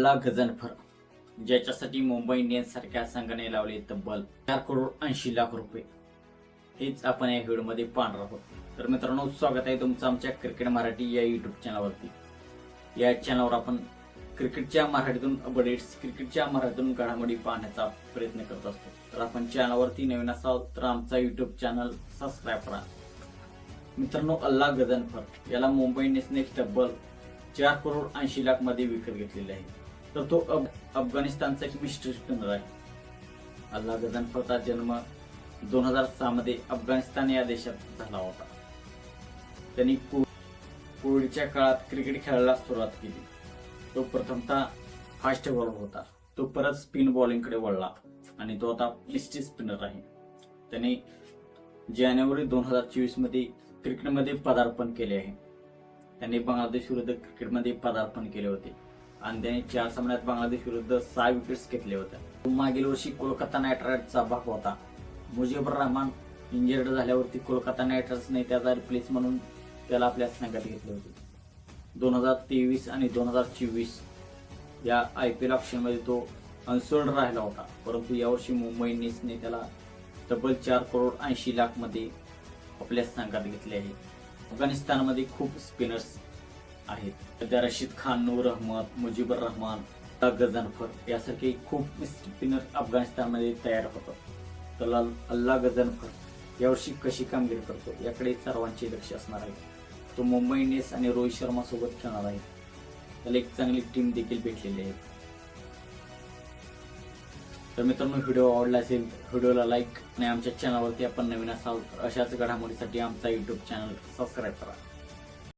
अल्ला गझनफर ज्याच्यासाठी मुंबई इंडियन्स सारख्या संघाने लावले तब्बल चार करोड ऐंशी लाख रुपये. हेच आपण या व्हिडिओमध्ये पाहणार आहोत. तर मित्रांनो स्वागत आहे तुमचं आमच्या क्रिकेट मराठी या युट्यूब चॅनलवरती या चॅनलवर आपण क्रिकेटच्या मराठीतून अपडेट्स क्रिकेटच्या मराठीतून घडामोडी पाहण्याचा प्रयत्न करत असतो. तर आपण चॅनलवरती नवीन असाल तर आमचा युट्यूब चॅनल सबस्क्राईब करा. मित्रांनो अल्ला गझनफर याला मुंबई इंडियन्सने तब्बल चार करोड ऐंशी लाखमध्ये विकत घेतलेले आहे. तर तो अब अफगाणिस्तानचा एक मिस्ट्री स्पिनर आहे. अल्ला गझनफरचा जन्म दोन हजार सहा मध्ये अफगाणिस्तान या देशात झाला होता. त्यांनी कोविडच्या काळात क्रिकेट खेळायला सुरुवात केली. तो प्रथमतः फास्ट बॉलर होता. तो परत स्पिन बॉलिंगकडे वळला आणि तो आता लिस्टी स्पिनर आहे. त्याने जानेवारी दोन हजार चोवीसमध्ये क्रिकेटमध्ये पदार्पण केले आहे. त्यांनी बांगलादेश विरुद्ध क्रिकेटमध्ये पदार्पण केले होते. आणि त्याने चार सामन्यात बांगलादेश विरुद्ध सहा विकेट्स घेतले होत्या मागील वर्षी कोलकाता नाईट रायडर्सचा भाग होता. मुजीबुर रहमान इंजर्ड झाल्यावरती कोलकाता नाईट रायडर्सने त्याचा रिप्लेस म्हणून त्याला आपल्या संघात घेतले होते. दोन हजार तेवीस आणि दोन हजार चोवीस या आय पी एल ऑप्शनमध्ये तो अनसोल्ड राहिला होता. परंतु यावर्षी मुंबई इंडियन्सने त्याला तब्बल चार करोड ऐंशी लाखमध्ये आपल्या संघात घेतले आहे. अफगाणिस्तानमध्ये खूप स्पिनर्स आहेत. सध्या रशीद खान नूर अहमद मुजीबुर रहमान गझनफर यासारखे खूप स्पिनर अफगाणिस्तानमध्ये तयार होतात. तर अल्ला गझनफर यावर्षी कशी कामगिरी करतो याकडे सर्वांचे लक्ष असणार आहे. तो मुंबई इंडियन्स आणि रोहित शर्मा सोबत खेळणार आहे. त्याला एक चांगली टीम देखील भेटलेली आहे. तर मित्रांनो व्हिडिओ आवडला असेल व्हिडिओला लाईक आणि आमच्या चॅनलवरती आपण नवीन असाल अशाच घडामोडीसाठी आमचा युट्यूब चॅनल सबस्क्राईब करा.